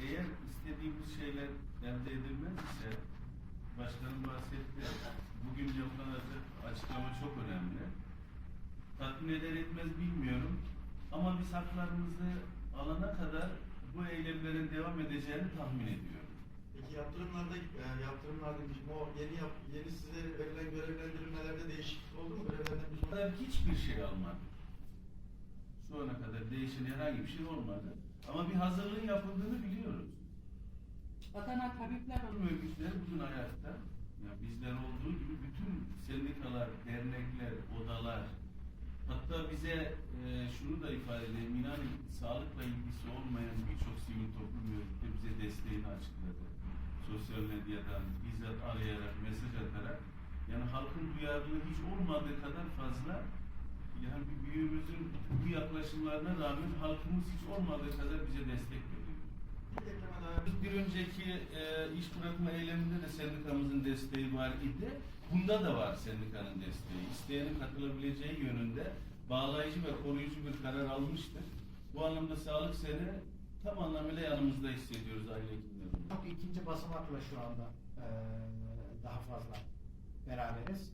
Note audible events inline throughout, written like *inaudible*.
eğer istediğimiz şeyler elde edilmez ise başkanım bahsetti. Bugün yapılacak açıklama çok önemli. Tatmin eder etmez bilmiyorum. Ama biz haklarımızı alana kadar bu eylemlerin devam edeceğini tahmin ediyorum. Peki yaptırımlarda, yani yaptırımlarda o yeni yap, yeni size verilen görevlendirmelerde değişiklik oldu mu? Görevlendirme hiçbir şey almadık. Şu ana kadar değişen herhangi bir şey olmadı. Ama bir hazırlığın yapıldığını biliyoruz. Adana Tabipler Kurum örgütleri bugün ayakta. Yani bizler olduğu gibi bütün sendikalar, dernekler, odalar, hatta bize e, şunu da ifade edeyim, inanın sağlıkla ilgisi olmayan birçok sivil toplum örgütü bize desteğini açıkladı. Sosyal medyadan, bizzat arayarak, mesaj atarak. Yani halkın duyarlılığı hiç olmadığı kadar fazla yani bir büyüğümüzün bu yaklaşımlarına rağmen halkımız hiç olmadığı kadar bize destek veriyor. bir önceki e, iş bırakma eyleminde de sendikamızın desteği var idi. Bunda da var sendikanın desteği. İsteyenin katılabileceği yönünde bağlayıcı ve koruyucu bir karar almıştır. Bu anlamda sağlık seni tam anlamıyla yanımızda hissediyoruz aile hekimleri. Çok ikinci basamakla şu anda eee, daha fazla beraberiz.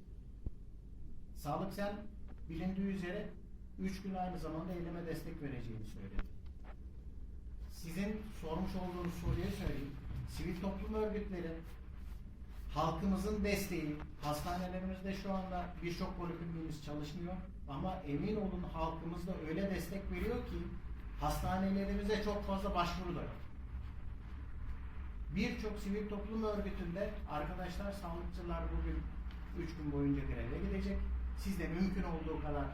Sağlık sen bilindiği üzere 3 gün aynı zamanda eyleme destek vereceğini söyledi. Sizin sormuş olduğunuz soruyu söyleyeyim. Sivil toplum örgütleri, halkımızın desteği, hastanelerimizde şu anda birçok polikliniğimiz çalışmıyor ama emin olun halkımız da öyle destek veriyor ki hastanelerimize çok fazla başvuru da yok. Birçok sivil toplum örgütünde arkadaşlar sağlıkçılar bugün 3 gün boyunca greve gidecek. Siz de mümkün olduğu kadar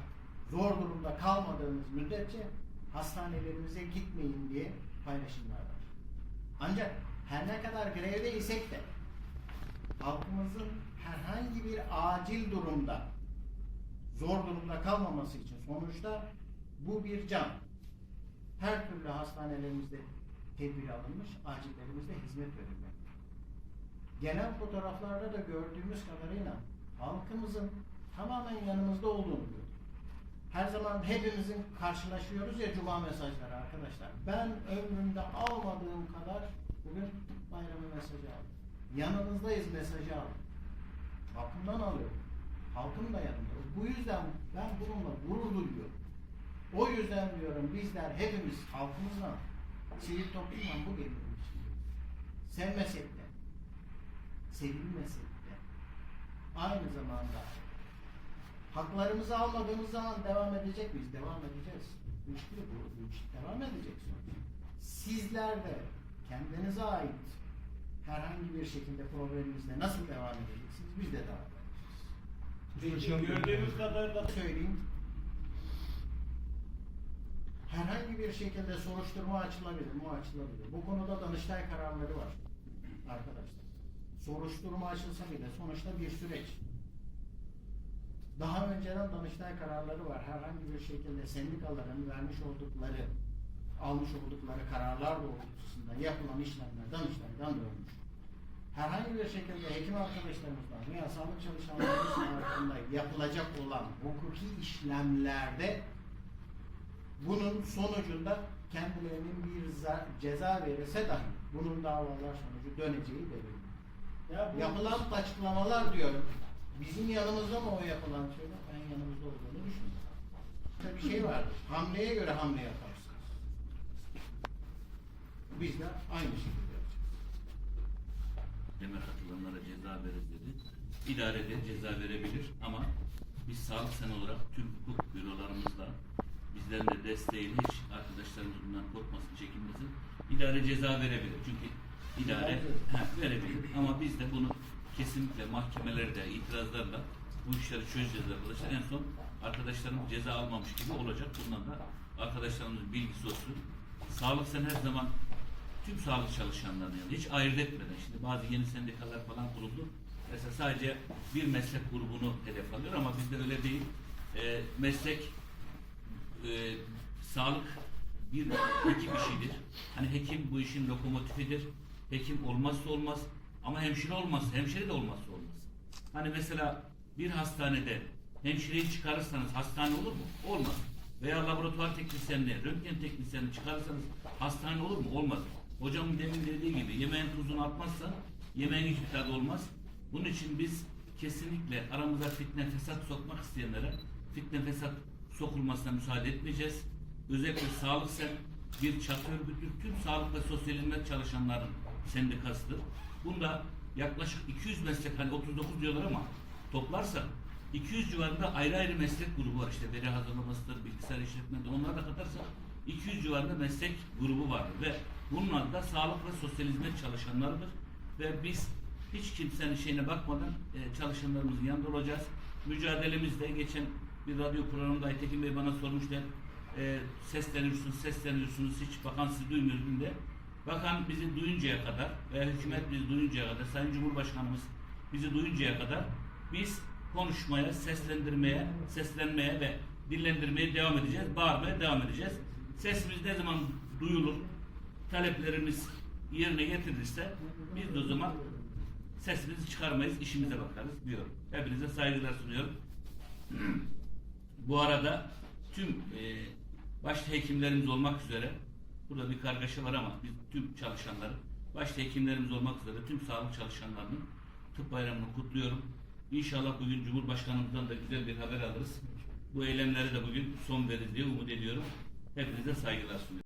zor durumda kalmadığınız müddetçe hastanelerimize gitmeyin diye paylaşımlar var. Ancak her ne kadar grevde isek de halkımızın herhangi bir acil durumda zor durumda kalmaması için sonuçta bu bir can. Her türlü hastanelerimizde tedbir alınmış, acillerimizde hizmet verilmekte. Genel fotoğraflarda da gördüğümüz kadarıyla halkımızın tamamen yanımızda olduğunu gördük. Her zaman hepimizin karşılaşıyoruz ya cuma mesajları arkadaşlar. Ben ömrümde almadığım kadar bugün bayramı mesajı aldım. Yanınızdayız mesajı aldım. Halkımdan alıyorum. Halkım da yanımda. Bu yüzden ben bununla gurur duyuyorum. O yüzden diyorum bizler hepimiz halkımızla, sivil toplumla bu içindeyiz. Sevmesek de, sevilmesek de, aynı zamanda haklarımızı almadığımız zaman devam edecek miyiz? Devam edeceğiz. Değil, bu, iş devam edecek. Sizler de kendinize ait herhangi bir şekilde probleminizle nasıl devam edeceksiniz? Biz de devam edeceğiz. Gördüğümüz kadarıyla söyleyeyim. Herhangi bir şekilde soruşturma açılabilir mi? Açılabilir. Bu konuda Danıştay kararları var arkadaşlar. Soruşturma açılsa bile sonuçta bir süreç. Daha önceden Danıştay kararları var. Herhangi bir şekilde sendikaların vermiş oldukları, almış oldukları kararlar doğrultusunda yapılan işlemler Danıştay'dan dönmüş. Herhangi bir şekilde hekim arkadaşlarımızdan veya sağlık çalışanlarımız *coughs* hakkında yapılacak olan hukuki işlemlerde bunun sonucunda kendilerinin bir za- ceza verirse dahi bunun davalar sonucu döneceği belirli. Ya bu- Yapılan açıklamalar diyorum. Bizim yanımızda mı o yapılan şeyler? Ben yanımızda olduğunu düşünüyorum. İşte bir şey var. Hamleye göre hamle yaparsınız. Biz de aynı şekilde yapacağız. Deme katılanlara ceza veririz dedi. İdarede ceza verebilir ama biz sağlık sen olarak tüm hukuk bürolarımızla bizlerin de desteğiyle hiç arkadaşlarımız bundan korkmasın, çekinmesin. İdare ceza verebilir. Çünkü idare he, verebilir. Ama biz de bunu kesinlikle mahkemelerde, itirazlarla bu işleri çözeceğiz arkadaşlar. En son arkadaşlarımız ceza almamış gibi olacak. Bundan da arkadaşlarımızın bilgisi olsun. Sağlık sen her zaman tüm sağlık çalışanlarına yani hiç ayırt etmeden şimdi bazı yeni sendikalar falan kuruldu. Mesela sadece bir meslek grubunu hedef alıyor ama bizde öyle değil. Ee, meslek e, sağlık bir ekip işidir. Hani hekim bu işin lokomotifidir. Hekim olmazsa olmaz ama hemşire olmazsa, hemşire de olmazsa olmaz. Hani mesela bir hastanede hemşireyi çıkarırsanız hastane olur mu? Olmaz. veya laboratuvar teknisyenini, röntgen teknisyenini çıkarırsanız hastane olur mu? Olmaz. Hocamın demin dediği gibi yemeğin tuzunu atmazsan yemeğin hiçbir tadı olmaz. Bunun için biz kesinlikle aramıza fitne fesat sokmak isteyenlere fitne fesat sokulmasına müsaade etmeyeceğiz. Özellikle sağlık sen bir çatı örgütü tüm sağlık ve sosyal hizmet çalışanların sendikasıdır. Bunda yaklaşık 200 meslek hani 39 diyorlar ama toplarsak 200 civarında ayrı ayrı meslek grubu var. İşte veri hazırlamasıdır, bilgisayar işletmedir onları da katarsak 200 civarında meslek grubu var. Ve bunun adı da sağlık ve sosyal hizmet çalışanlarıdır. Ve biz hiç kimsenin şeyine bakmadan e, çalışanlarımızın yanında olacağız. Mücadelemizde geçen bir radyo programında Aytekin Bey bana sormuşlar e, sesleniyorsunuz, sesleniyorsunuz hiç bakan sizi duymuyor bakan bizi duyuncaya kadar veya hükümet bizi duyuncaya kadar Sayın Cumhurbaşkanımız bizi duyuncaya kadar biz konuşmaya, seslendirmeye, seslenmeye ve dillendirmeye devam edeceğiz. Bağırmaya devam edeceğiz. Sesimiz ne zaman duyulur, taleplerimiz yerine getirilirse biz de o zaman sesimizi çıkarmayız, işimize bakarız diyorum. Hepinize saygılar sunuyorum. *clears throat* Bu arada tüm e, başta hekimlerimiz olmak üzere burada bir kargaşa var ama biz tüm çalışanları başta hekimlerimiz olmak üzere tüm sağlık çalışanlarının tıp bayramını kutluyorum. İnşallah bugün Cumhurbaşkanımızdan da güzel bir haber alırız. Bu eylemlere de bugün son verir diye umut ediyorum. Hepinize saygılar sunuyorum.